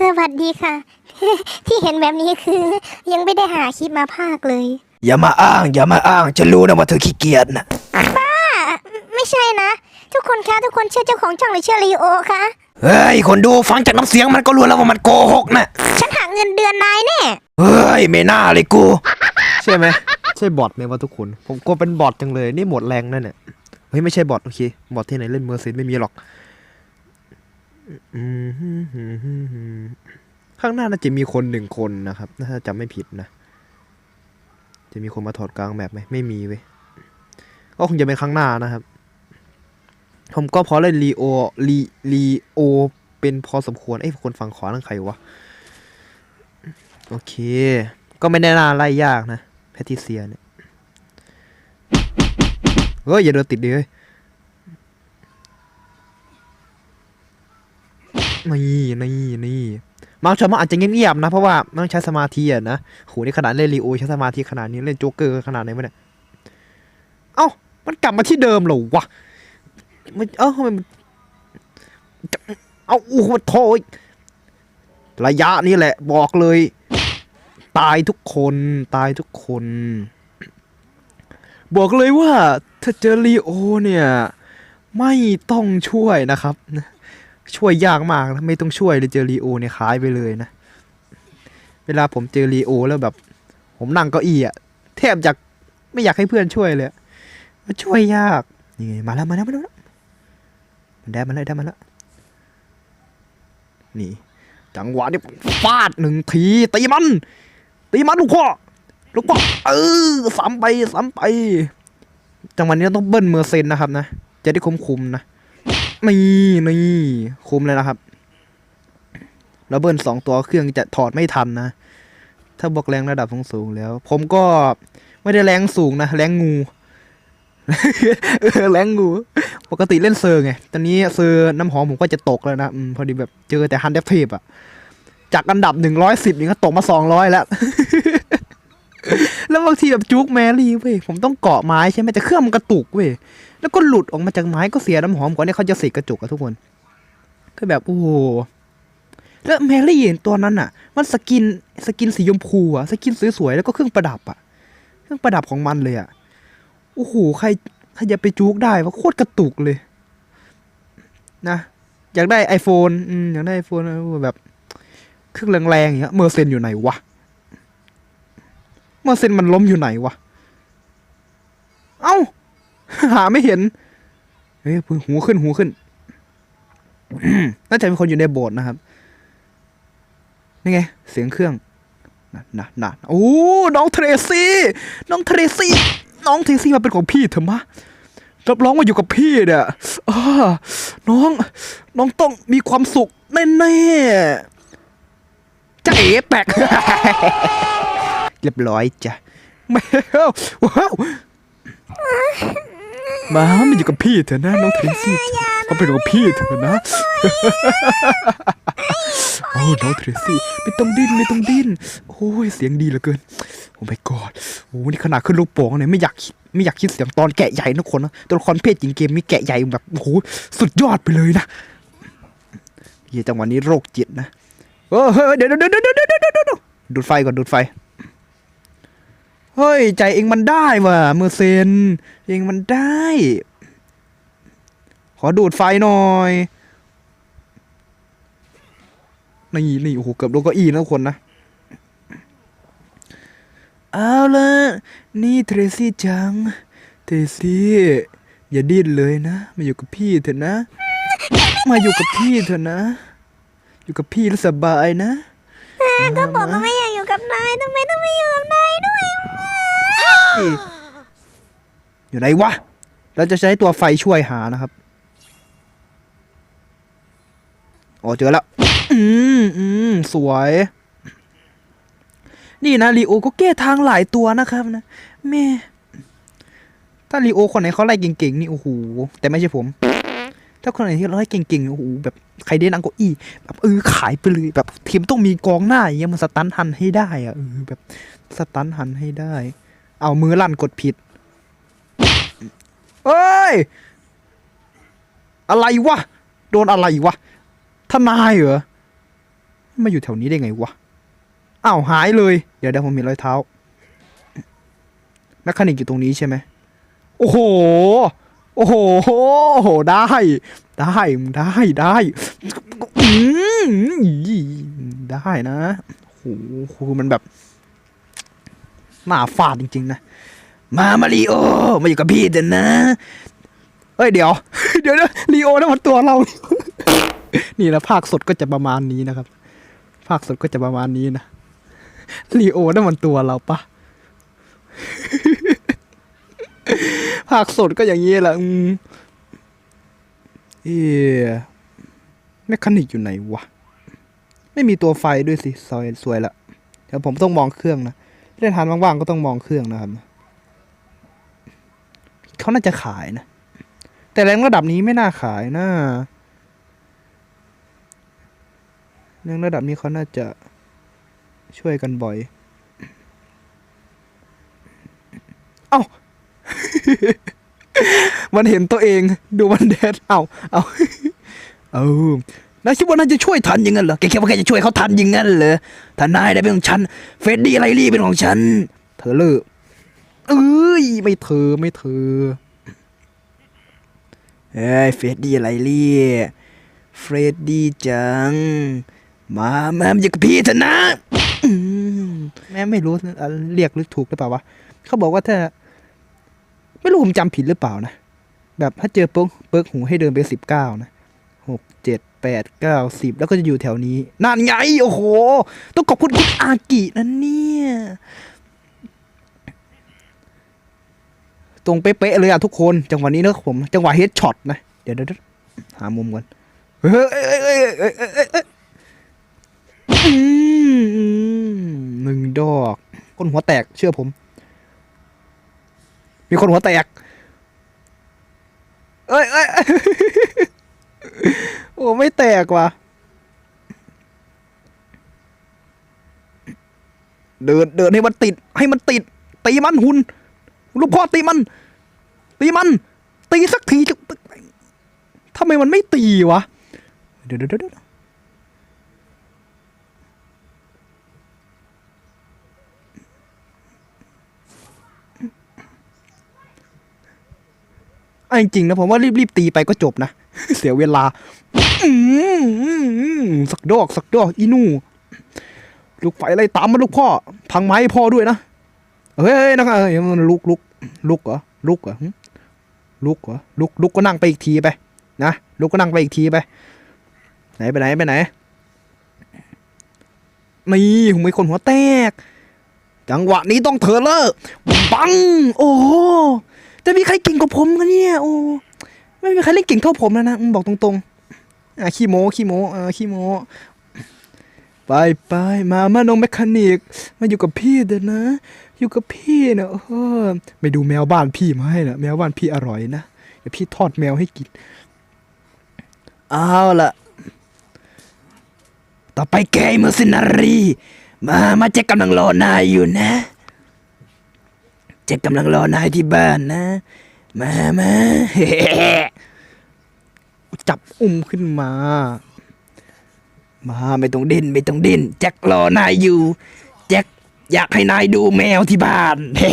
สวัสดีค่ะ ที่เห็นแบบนี้คือ ยังไม่ได้หาคลิปมาภาคเลย อย่ามาอ้าง อย่ามาอ้างจะรู้นะว่าเธอขี้เกียจนะอะไม่ใช่นะ ทุกคนคะทุกคนเชื่อเจ้าของช่องหรือเชื่อลีโอคะเฮ้ยคนดูฟังจากน้ำเสียงมันก็รู้แล้วว่ามันโกหกนะฉันหาเงินเดือนนายแน่เฮ้ยไม่น่าเลยกู ใช่ไหมใช่บอทไหมวะทุกคน ผมกลัวเป็นบอทจังเลยนี่หมดแรงนั่นเนี่ยเฮ้ยไม่ใช่บอทโอเคบอทที่ไหนเล่นเมอร์เซนไม่มีหรอกอืม ข้างหน้าน่าจะมีคนหนึ่งคนนะครับถ้าจำไม่ผิดนะ จะมีคนมาถอดกลางแบบไหมไม่มีเว้ย ก็คงจะเป็นข้างหน้านะครับ ผมก็พอเล่นรีโอรีรีโอเป็นพอสมควร เอ้ยคนฝั่งขวานั่นใครวะ โอเค ก็ไม่ได้น่าไล่ยากนะ แพทิเซียเนี่ย เฮ้ย อย่าเดินติดดิเฮ้ย นี่นี่นี่มังชอมอาจจะเงียบๆนะ เพราะว่ามันต้องใช้สมาธิอะนะโหนี่ขนาดเล่นรีโอใช้สมาธิขนาดนี้เล่นโจ๊กเกอร์ขนาดไหนวะเนี่ยเอ้ามันกลับมาที่เดิมเหรอวะมันเอ้าทำไมมันเอาโอ้โหโถยระยะนี้แหละ บอกเลย ตายทุกคนตายทุกคน บอกเลยว่าถ้าเจอลีโอเนี่ย ไม่ต้องช่วยนะครับ ช่วยยากมากนะไม่ต้องช่วยเลยเจอลีโอเนี่ยขายไปเลยนะ เวลาผมเจอลีโอแล้วแบบ ผมนั่งเก้าอี้อะแทบจะไม่อยากให้เพื่อนช่วยเลยมันช่วยยากนี่มาแล้วมาแล้วมาแล้วมันได้มาแล้วได้มาแล้วนี่ จังหวะนี้ฟาดหนึ่งทีตีมันตีมันลูกพ่อลูกพ่อเออซ้ำไปซ้ำไปจังหวะนี้ต้องเบิ้ลเมอร์เซนนะครับนะจะได้คุมคุมนะ นี่นี่คุมเลยนะครับแล้วเบิ้ลสองตัวเครื่องจะถอดไม่ทันนะ ถ้าบอกแรงระดับสูงๆแล้ว ผมก็ไม่ได้แรงสูงนะ แรงงูแรงงู ปกติเล่นเซอร์ไง ตอนนี้เซอร์น้ำหอมผมก็จะตกแล้วนะอพอดีแบบเจอแต่ฮันเดฟเทปอะจากอันดับหนึ่งร้อยสิบนี่ก็ตกมาสองร้อยแล้ว แล้วบางทีแบบจุกแมรี่เว้ย ผมต้องเกาะไม้ใช่ไหมแต่เครื่องมันกระตุกเว้ย แล้วก็หลุดออกมาจากไม้ก็เสียน้ำหอมก่อนที่เขาจะเสกกระจุกอะทุกคน ก็แบบโอ้โหแล้วแมรี่ตัวนั้นอะมันสกินสกินสีชมพูอะสกินสวยๆแล้วก็เครื่องประดับอะเครื่องประดับของมันเลยอะโอ้โหใครใครจะไปจุกได้ว่าโคตรกระตุกเลย นะอยากได้ iPhone อืมอยากได้ iPhone แบบเครื่องแรงๆอย่างเงี้ยเมอร์เซนอยู่ไหนวะเมอร์เซนมันล้มอยู่ไหนวะ เอ้า หาไม่เห็น เฮ้ยหูขึ้นหูขึ้น น่าจะเป็นคนอยู่ในโบสถ์นะครับ นี่ไง เสียงเครื่องน่ะน่ะน่ะโอ้ น้องเทรซี่ น้องเทรซี่ น้องเทรซี่มาเป็นของพี่เถอะมะรับรองว่าอยู่กับพี่เนี่ยน้อง น้องต้องมีความสุขแน่ๆจะเอ๋แปลกเรียบร้อยจ้ะแมวว้าว มามาอยู่กับพี่เถอะนะน้องเทรซี่มาเป็นกับพี่เถอะนะ โอ้น้องเทรซี่ไม่ต้องดิ้นไม่ต้องดิ้น โอ้ยเสียงดีเหลือเกิน โอ้ my god โอ้นี่ขนาดขึ้นลูกโป่งเนี่ยไม่อยากคิดไม่อยากคิดเสียงตอนแกะใหญ่นะคนนะตัวละครเพศจริงเกมมีแกะใหญ่แบบโอ้โหสุดยอดไปเลยนะเฮียจังหวะนี้โรคจิตนะเออเฮ้ยเดี๋ยวเดี๋ยวเดี๋ยวเดี๋ยวเดี๋ยวเดี๋ยวเดี๋ยวดูดไฟก่อนดูดไฟ เฮ้ย ใจเองมันได้ว่ะเมอร์เซนเองมันได้ ขอดูดไฟหน่อยนี่นี่โอ้โหเกือบโดนก้าอี้นะคนนะ เอาละนี่เทรซี่จัง เทรซี่ อย่าดิ้นเลยนะ มาอยู่กับพี่เถอะนะ มาอยู่กับพี่เถอะนะ อยู่กับพี่แล้วสบายนะ ก็บอกว่าไม่อยากอยู่กับนายทำไมต้องไม่อยู่กับนายด้วย อยู่ไหนวะ เราจะใช้ตัวไฟช่วยหานะครับ โอ้เจอแล้ว อืมอืมสวย นี่นะลีโอก็แก้ทางหลายตัวนะครับนะแม่ ถ้าลีโอคนไหนเขาไล่เก่งๆนี่โอ้โห แต่ไม่ใช่ผม ถ้าคนไหนที่ไล่เก่งๆโอ้โหแบบใครได้นังเก็อี้แบบเออขายไปเลยแบบทีมต้องมีกองหน้าอย่างเงี้ยมันสตันหันให้ได้อะเออแบบสตันหันให้ได้ เอามือลั่นกดผิดเอ้ย อะไรวะ โดนอะไรวะ ทนายเหรอ มาอยู่แถวนี้ได้ไงวะ อ้าวหายเลย เดี๋ยวเดี๋ยวผมมีรอยเท้า แมคคานิกอยู่ตรงนี้ใช่ไหม โอ้โห โอ้โหโอ้โหได้ ได้ ได้ได้ได้นะ โอ้โหคือมันแบบ หน้าฟาดจริง ๆ นะ มามาริโอ มาอยู่กับพี่เถอะนะ เอ้ยเดี๋ยว เดี๋ยวนะลีโอนั่นมันตัวเรา นี่นะภาคสดก็จะประมาณนี้นะครับ ภาคสดก็จะประมาณนี้นะลีโอนั่นมันตัวเราปะภาคสดก็อย่างนี้แหละอืมเอ๊ะแมคคานิกอยู่ไหนวะ ไม่มีตัวไฟด้วยสิซอยสวยละ เดี๋ยวผมต้องมองเครื่องนะ เล่นทานว่างๆก็ต้องมองเครื่องนะครับเขาน่าจะขายนะ แต่แรงระดับนี้ไม่น่าขายนะแรงระดับนี้เขาน่าจะช่วยกันบ่อย เอ้า มันเห็นตัวเอง ดูมันแดดเอ้าเอ้าเออ นายคิดว่านายจะช่วยทันอย่างนั้นเหรอแกคิดว่าแกจะช่วยเขาทันอยังงั้นเหรอถ้านายได้เป็นของฉัน เฟรดดี้ไรลี่เป็นของฉัน เธอเลิกเอ้ยไม่เธอไม่เธอเอ้ยเฟรดดี้ไรลี่เฟรดดี้จัง มามามอยู่กับพี่เถอะนะแม่ไม่รู้นะเรียกหรือถูกหรือเปล่าวะเขาบอกว่าถ้า ไม่รู้ผมจำผิดหรือเปล่านะ แบบถ้าเจอเปิกเปิกหูให้เดินไปสิบเก้านะ หกเจ็ดแปดเก้าสิบแล้วก็จะอยู่แถวนี้นั่นไงโอ้โห ต้องขอบคุณคุณอากินะเนี่ย ตรงเป๊ะๆเลยอะทุกคนจังหวะนี้นะผม จังหวะเฮดช็อตนะ เดี๋ยวเดี๋ยวหามุมก่อนเฮ้ยหนึ่งดอก คนหัวแตกเชื่อผม มีคนหัวแตก เอ้ยเอ้ย อ้ยโอ้ไม่แตกว่ะ เดินเดินให้มันติด ให้มันติด ตีมันหุนลูกพ่อตีมัน ตีมัน ตีสักทีจะทำไมมันไม่ตีวะ เดี๋ยวเดี๋ยวเดี๋ยวเดือาจริงๆนะผมว่ารีบๆตีไปก็จบนะ เสียเวลาสักดอกสักดอกอีนูลูกไฟอะไล่ตามมาลูกพ่อ พังไม้พ่อด้วยนะเฮ้ยเฮ้ยนะเอ้ยมันลุกลุกลุกเหรอลุกเหรอลุกเหรอลุกลุกก็นั่งไปอีกทีไปนะลุกก็นั่งไปอีกทีไป ไหนไปไหนไปไหนนี่ผมมีคนหัวแตก จังหวะนี้ต้องเธอเลอร์ปัง โอ้โหจะมีใครเก่งกว่าผมกันเนี่ย โอ้ ไม่มีใครเล่นเก่งเท่าผมแล้วนะบอกตรงๆอะขี้โม้ขี้โม้เออขี้โม้ไปไปมามาน้องแมคคานิก มาอยู่กับพี่เดี๋ยวนะ อยู่กับพี่นะเออไม่ดูแมวบ้านพี่มาให้นะแมวบ้านพี่อร่อยนะเดี๋ยวพี่ทอดแมวให้กินเอาล่ะต่อไปแกเมอร์ซินารีมามาเจ๊กำลังรอนายอยู่นะ เจ๊กำลังรอนายที่บ้านนะ มามาจับอุ้มขึ้นมา มาไม่ต้องดิ้นไม่ต้องดิ้นแจ็ครอนายอยู่ แจ็คอยากให้นายดูแมวที่บ้านเฮ้